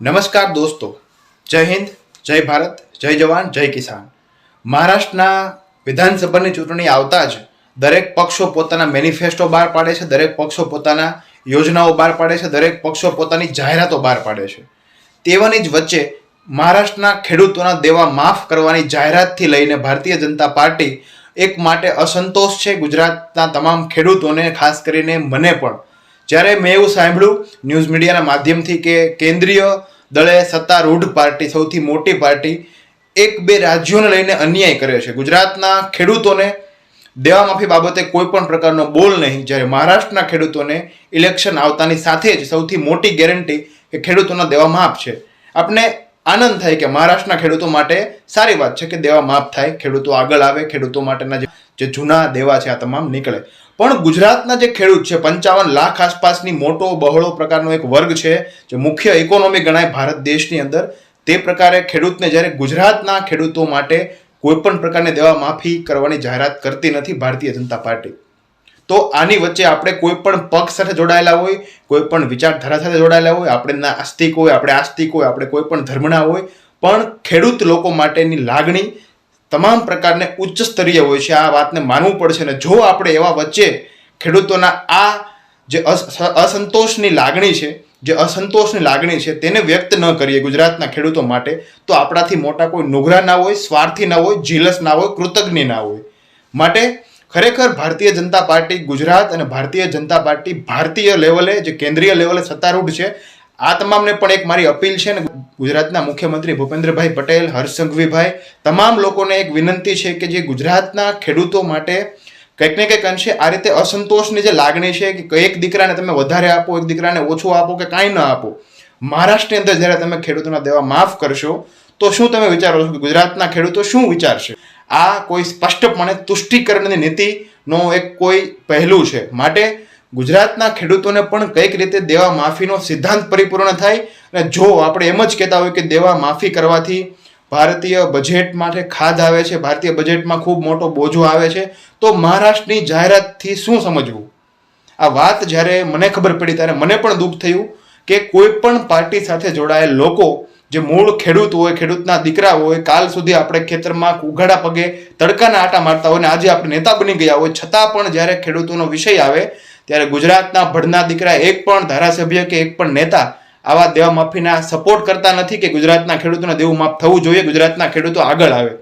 નમસ્કાર દોસ્તો. જય હિન્દ, જય ભારત, જય જવાન, જય કિસાન. મહારાષ્ટ્રના વિધાનસભાની ચૂંટણી આવતા જ દરેક પક્ષો પોતાના મેનિફેસ્ટો બહાર પાડે છે, દરેક પક્ષો પોતાના યોજનાઓ બહાર પાડે છે, દરેક પક્ષો પોતાની જાહેરાતો બહાર પાડે છે. તેવાની જ વચ્ચે મહારાષ્ટ્રના ખેડૂતોના દેવા માફ કરવાની જાહેરાતથી લઈને ભારતીય જનતા પાર્ટી એક માટે અસંતોષ છે. ગુજરાતના તમામ ખેડૂતોને, ખાસ કરીને મને પણ જ્યારે મેં એવું સાંભળ્યું ન્યૂઝ મીડિયાના માધ્યમથી કે કેન્દ્રીય દળે સત્તારૂઢ પાર્ટી, સૌથી મોટી પાર્ટી, એક બે રાજ્યોને લઈને અન્યાય કર્યો છે. ગુજરાતના ખેડૂતોને દેવા માફી બાબતે કોઈ પણ પ્રકારનો બોલ નહીં. જ્યારે મહારાષ્ટ્રના ખેડૂતોને ઇલેક્શન આવતાની સાથે જ સૌથી મોટી ગેરંટી કે ખેડૂતોના દેવા માફ છે. આપણે આનંદ થાય કે મહારાષ્ટ્રના ખેડૂતો માટે સારી વાત છે કે દેવા માફ થાય, ખેડૂતો આગળ આવે, ખેડૂતો માટેના જે- જૂના દેવા છે આ તમામ નીકળે. પણ ગુજરાતના જે ખેડૂત છે, પંચાવન લાખ આસપાસની મોટો બહોળો પ્રકારનો એક વર્ગ છે, જે મુખ્ય ઇકોનોમી ગણાય ભારત દેશની અંદર. તે પ્રકારે ખેડૂતને જ્યારે ગુજરાતના ખેડૂતો માટે કોઈપણ પ્રકારની દેવા માફી કરવાની જાહેરાત કરતી નથી ભારતીય જનતા પાર્ટી. તો આની વચ્ચે આપણે કોઈ પણ પક્ષ સાથે જોડાયેલા હોય, કોઈ પણ વિચારધારા સાથે જોડાયેલા હોય આપણે નાસ્તિક હોય, આપણે આસ્તિક હોય, આપણે કોઈ પણ ધર્મના હોય, પણ ખેડૂત લોકો માટેની લાગણી તમામ પ્રકારને ઉચ્ચ સ્તરીય હોય છે. આ વાતને માનવું પડશે ને જો આપણે એવા વચ્ચે ખેડૂતોના આ જે અસંતોષની લાગણી છે, જે અસંતોષની લાગણી છે, તેને વ્યક્ત ન કરીએ ગુજરાતના ખેડૂતો માટે, તો આપણાથી મોટા કોઈ નુગરા ના હોય, સ્વાર્થી ના હોય, જીલસ ના હોય, કૃતજ્ઞ ના હોય. માટે ખરેખર ભારતીય જનતા પાર્ટી ગુજરાત અને ભારતીય જનતા પાર્ટી ભારતીય લેવલે જે કેન્દ્રીય લેવલે સત્તારૂઢ છે, આ તમામને પણ એક મારી અપીલ છે ને ગુજરાતના મુખ્યમંત્રી ભૂપેન્દ્રભાઈ પટેલ હર્ષસંઘવીભાઈ તમામ લોકોને એક વિનંતી છે કે જે ગુજરાતના ખેડૂતો માટે કંઈક ને કંઈક અંશે આ રીતે અસંતોષની જે લાગણી છે કે એક દીકરાને તમે વધારે આપો, એક દીકરાને ઓછું આપો કે કાંઈ ન આપો, મહારાષ્ટ્રની અંદર જ્યારે તમે ખેડૂતોના દેવા માફ કરશો, તો શું તમે વિચારો છો કે ગુજરાતના ખેડૂતો શું વિચારશે? આ કોઈ સ્પષ્ટપણે તુષ્ટિકરણની નીતિનો એક કોઈ પહેલું છે. માટે ગુજરાતના ખેડૂતોને પણ કંઈક રીતે દેવા માફીનો સિદ્ધાંત પરિપૂર્ણ થાય અને જો આપણે એમ જ કહેતા હોય કે દેવા માફી કરવાથી ભારતીય બજેટ માટે ખાધ આવે છે, ભારતીય બજેટમાં ખૂબ મોટો બોજો આવે છે, તો મહારાષ્ટ્રની જાહેરાતથી શું સમજવું? આ વાત જ્યારે મને ખબર પડી ત્યારે મને પણ દુઃખ થયું કે કોઈ પણ પાર્ટી સાથે જોડાયેલ લોકો જે મૂળ ખેડૂત હોય, ખેડૂતના દીકરા હોય, કાલ સુધી આપણે ખેતરમાં ઉઘાડા પગે તડકાના આટા મારતા હોય ને આજે આપણે નેતા બની ગયા હોય, છતાં પણ જ્યારે ખેડૂતોનો વિષય આવે, ત્યારે ગુજરાતના ભડના દીકરા એક પણ ધારાસભ્ય કે એક પણ નેતા આવા દેવા માફીના સપોર્ટ કરતા નથી કે ગુજરાતના ખેડૂતોને દેવું માફ થવું જોઈએ, ગુજરાતના ખેડૂતો આગળ આવે.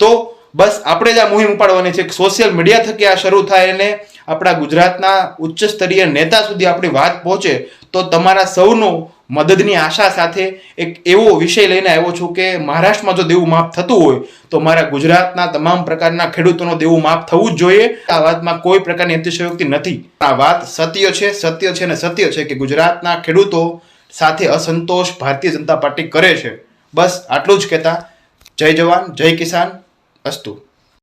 તો બસ આપણે જ આ મુહિમ ઉપાડવાની છે સોશિયલ મીડિયા થકી આ શરૂ થાય અને આપણા ગુજરાતના ઉચ્ચ સ્તરીય નેતા સુધી આપણી વાત પહોંચે, તો તમારા સૌનું મદદની આશા સાથે એક એવો વિષય લઈને આવ્યો છું કે મહારાષ્ટ્રમાં જો દેવું માફ થતું હોય, તો મારા ગુજરાતના તમામ પ્રકારના ખેડૂતોનો દેવું માફ થવું જ જોઈએ. આ વાતમાં કોઈ પ્રકારની અતિશયોક્તિ નથી. આ વાત સત્ય છે સત્ય છે અને સત્ય છે કે ગુજરાતના ખેડૂતો સાથે અસંતોષ ભારતીય જનતા પાર્ટી કરે છે. બસ આટલું જ કહેતા. જય જવાન, જય કિસાન, અસ્તુ.